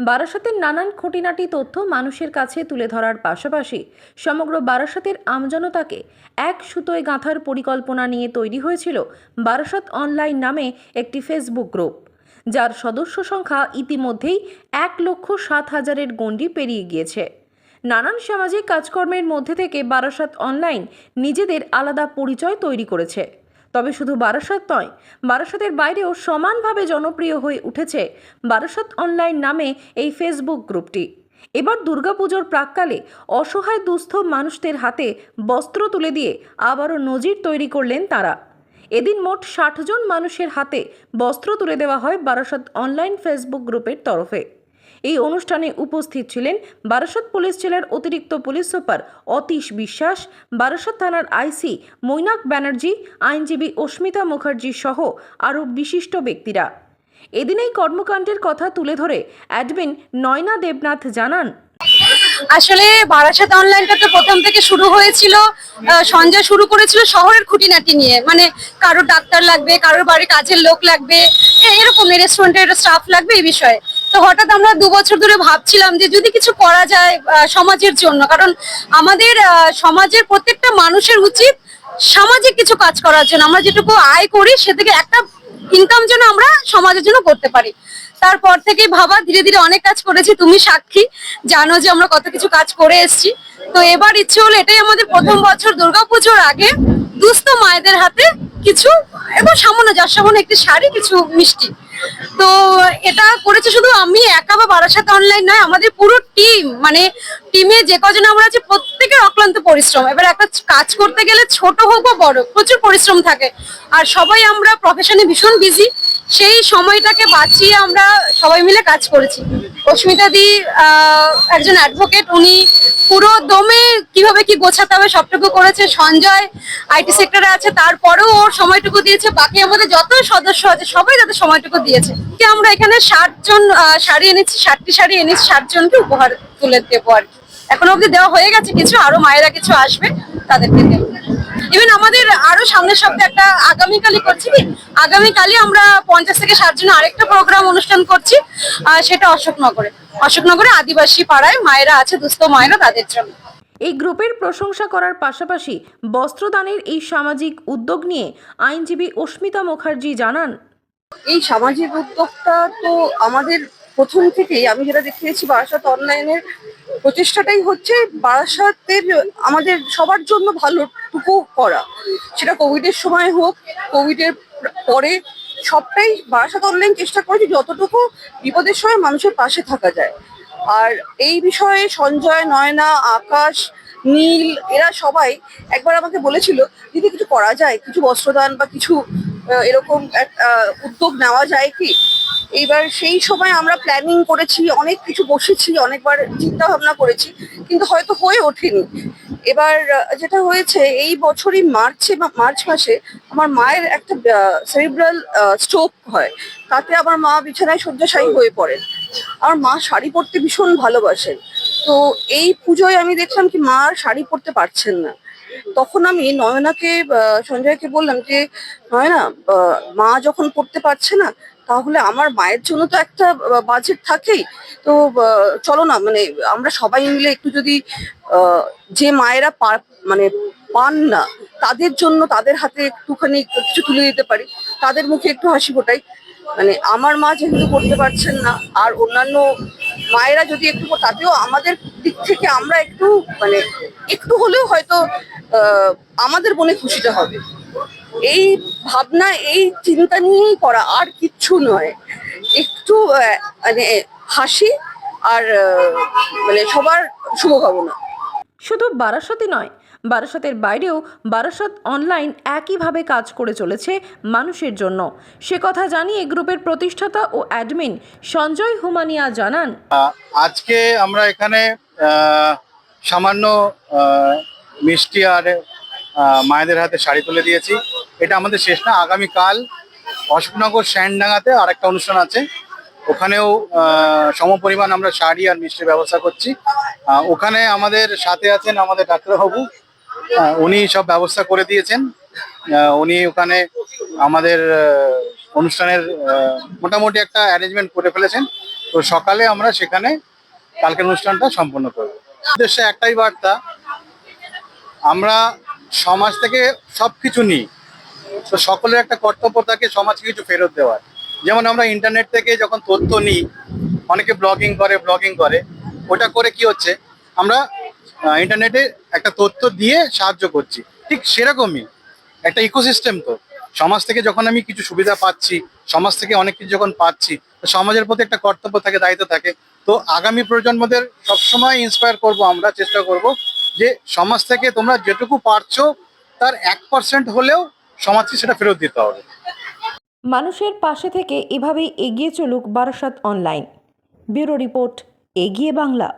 বারাসাতের নানান খুঁটিনাটি তথ্য মানুষের কাছে তুলে ধরার পাশাপাশি সমগ্র বারাসাতের আমজনতাকে এক সুতোয় গাঁথার পরিকল্পনা নিয়ে তৈরি হয়েছিল বারাসাত অনলাইন নামে একটি ফেসবুক গ্রুপ, যার সদস্য সংখ্যা ইতিমধ্যেই এক লক্ষ সাত হাজারের গণ্ডি পেরিয়ে গিয়েছে। নানান সামাজিক কাজকর্মের মধ্যে থেকে বারাসাত অনলাইন নিজেদের আলাদা পরিচয় তৈরি করেছে। তবে শুধু বারাসত নয়, বারাসতের বাইরেও সমানভাবে জনপ্রিয় হয়ে উঠেছে বারাসত অনলাইন নামে এই ফেসবুক গ্রুপটি। এবার দুর্গাপুজোর প্রাককালে অসহায় দুস্থ মানুষদের হাতে বস্ত্র তুলে দিয়ে আবারও নজির তৈরি করলেন তারা। এদিন মোট ষাট জন মানুষের হাতে বস্ত্র তুলে দেওয়া হয় বারাসাত অনলাইন ফেসবুক গ্রুপের তরফে। এই অনুষ্ঠানে উপস্থিত ছিলেন বারাসত পুলিশ জেলার অতিরিক্ত পুলিশ সুপার অতীশ বিশ্বাস, বারাসত থানার আইসি মৈনাক ব্যানার্জি, আইনজীবী অস্মিতা মুখার্জি সহ আরও বিশিষ্ট ব্যক্তিরা। এদিন এই কর্মকাণ্ডের কথা তুলে ধরে অ্যাডমিন নয়না দেবনাথ জানান, আসলে বারাসাত অনলাইনটা তো প্রথম থেকে শুরু হয়েছিল সঞ্জয় শুরু করেছিল শহরের খুঁটিনাটি নিয়ে। মানে কারোর ডাক্তার লাগবে, কারোর বাড়ি কাজের লোক লাগবে এরকম রেস্টুরেন্টের স্টাফ লাগবে এই বিষয়ে। তো হঠাৎ আমরা দু বছর ধরে ভাবছিলাম যে যদি কিছু করা যায় সমাজের জন্য। কারণ আমাদের সমাজের প্রত্যেকটা মানুষের উচিত সামাজিক কিছু কাজ করার জন্য। আমরা যেটুকু আয় করি, সে থেকে একটা ইনকাম যেন আমরা সমাজের জন্য করতে পারি। তারপর থেকে ভাবা, ধীরে ধীরে অনেক কাজ করেছি, তুমি সাক্ষী, জানো যে আমরা কত কিছু কাজ করে এসেছি। তো এবার ইচ্ছে হলো এটাই আমাদের প্রথম বছর দুর্গাপুজোর আগে দুস্থ মায়েদের হাতে কিছু, এবং সামান্য যার সামান্য একটি শাড়ি, কিছু মিষ্টি। তো এটা করেছে শুধু আমি একা বা বারাসাত অনলাইন নয়, আমাদের পুরো টিম মানে টিমে যে কজন আমরা আছি প্রত্যেকের অক্লান্ত পরিশ্রম। এবার একটা কাজ করতে গেলে ছোট হোক বা বড়, প্রচুর পরিশ্রম থাকে। আর সবাই আমরা প্রফেশনে ভীষণ বিজি সেই সময়টাকে বাঁচিয়ে আমরা সবাই মিলে কাজ করেছি। অস্মিতা দি একজন অ্যাডভোকেট উনি পুরো দমে কীভাবে কি গোছাতে হবে সবটুকু করেছে, সঞ্জয় আইটি সেক্টরে আছে, তারপরেও ওর সময়টুকু দিয়েছে, বাকি আমাদের যত সদস্য আছে সবাই তাদের সময়টুকু দিয়েছে। কি আমরা এখানে ষাট জন শাড়ি এনেছি, ষাটটি শাড়ি এনেছি, ষাট জনকে উপহার তুলে দেবো আর কি। এখনও অব্দি দেওয়া হয়ে গেছে, কিছু আরও মায়েরা কিছু আসবে, তাদেরকে দেবো। আরও সামনের সপ্তাহে একটা আগামীকালই করছি আগামীকালই আমরা পঞ্চাশ থেকে ষাট জন আরেকটা প্রোগ্রাম অনুষ্ঠান করছি সেটা অশোকনগরে। অশোকনগরে আদিবাসী পাড়ায় মায়েরা আছে দুস্থ মায়েরা তাদের জন্য। এই গ্রুপের প্রশংসা করার পাশাপাশি বস্ত্রদানের এই সামাজিক উদ্যোগ নিয়ে আইনজীবী অস্মিতা মুখার্জি জানান এই সামাজিক উদ্যোগটা তো আমাদের প্রথম থেকেই আমি যেটা দেখিয়েছি বারাসাত অনলাইনের প্রচেষ্টাটাই হচ্ছে বারাসাতের, আমাদের সবার জন্য ভালোটুকু করা। সেটা কোভিডের সময় হোক, কোভিডের পরে সবটাই বারাসাত অনলাইন চেষ্টা করেছি যতটুকু বিপদের সময় মানুষের পাশে থাকা যায়। আর এই বিষয়ে সঞ্জয়, নয়না, আকাশ, নীল, এরা সবাই একবার আমাকে বলেছিল যদি কিছু করা যায়? কিছু বস্ত্রদান বা কিছু এরকম উদ্যোগ নেওয়া যায় কি? এইবার সেই সময় আমরা প্ল্যানিং করেছি, অনেক কিছু বসেছি, অনেকবার চিন্তা ভাবনা করেছি, কিন্তু হয়তো হয়ে ওঠেনি। এবার যেটা হয়েছে, এই বছরই মার্চে বা, মার্চ মাসে আমার মায়ের একটা সেরিব্রাল স্ট্রোক হয়। তাতে আমার মা বিছানায় শয্যাশায়ী হয়ে পড়েন। আমার মা শাড়ি পরতে ভীষণ ভালোবাসেন। তো এই পুজোয় আমি দেখলাম কি মা শাড়ি পরতে পারছেন না। তখন আমি নয়নাকে সঞ্জয়কে বললাম যে, নয়না মা যখন পড়তে পারছে না, তাহলে আমার মায়ের জন্য তো একটা বাজেট থাকেই। তো চলো না মানে আমরা সবাই মিলে একটু যদি যে মায়েরা মানে পান না, তাদের জন্য তাদের হাতে একটুখানি কিছু তুলে দিতে পারি। তাদের মুখে একটু হাসি ফোটাই। মানে আমার মা যেহেতু করতে পারছেন না, আর অন্যান্য মায়েরা যদি একটু তাতেও আমাদের দিক থেকে আমরা একটু মানে একটু হলেও হয়তো আমাদের মনে খুশিটা হবে। এই ভাবনা এই চিন্তা নিয়েই করা আর কিচ্ছু নয়। একটু মানে হাসি আর মানে সবার শুভকামনা। শুধু বারাসতই নয় বারাসতের বাইরেও বারাসত অনলাইন একইভাবে কাজ করে চলেছে মানুষের জন্য। সে কথা জানিয়ে গ্রুপের প্রতিষ্ঠাতা ও অ্যাডমিন সঞ্জয় হুমানিয়া জানান আজকে আমরা এখানে সামান্য মিষ্টি আর মায়েদের হাতে শাড়ি তুলে দিয়েছি। এটা আমাদের শেষ না, আগামীকাল অশোকনগর স্যান্ডডাঙ্গাতে আরেকটা অনুষ্ঠান আছে। ওখানেও সমপরিমাণ আমরা শাড়ি আর মিষ্টির ব্যবস্থা করছি। ওখানে আমাদের সাথে আছেন আমাদের ডাক্তারবাবু। উনি সব ব্যবস্থা করে দিয়েছেন। উনি ওখানে আমাদের অনুষ্ঠানের মোটামুটি একটা অ্যারেঞ্জমেন্ট করে ফেলেছেন। তো সকালে আমরা সেখানে কালকের অনুষ্ঠানটা সম্পন্ন করব। উদ্দেশ্যে একটাই বার্তা, আমরা সমাজ থেকে সব কিছু নিই। তো সকলের একটা কর্তব্য থাকে সমাজকে কিছু ফেরত দেওয়ার। যেমন আমরা ইন্টারনেট থেকে যখন তথ্য নিই, অনেকে ব্লগিং করে ব্লগিং করে, ওটা করে কি হচ্ছে? আমরা ইন্টারনেটে একটা তথ্য দিয়ে সাহায্য করছি। ঠিক সেরকমই, একটা ইকোসিস্টেম তো। সমাজ থেকে যখন আমি কিছু সুবিধা পাচ্ছি সমাজ থেকে অনেক কিছু যখন পাচ্ছি সমাজের প্রতি একটা কর্তব্য থাকে, দায়িত্ব থাকে। তো আগামী প্রজন্মদের সবসময় ইন্সপায়ার করব আমরা, চেষ্টা করব যে সমাজ থেকে তোমরা যেটুকু পারছ, তার এক পার্সেন্ট হলেও সমাজকে সেটা ফেরত দিতে হবে। মানুষের পাশে থেকে এভাবেই এগিয়ে চলুক বারাসাত অনলাইন ব্যুরো রিপোর্ট, এগিয়ে বাংলা।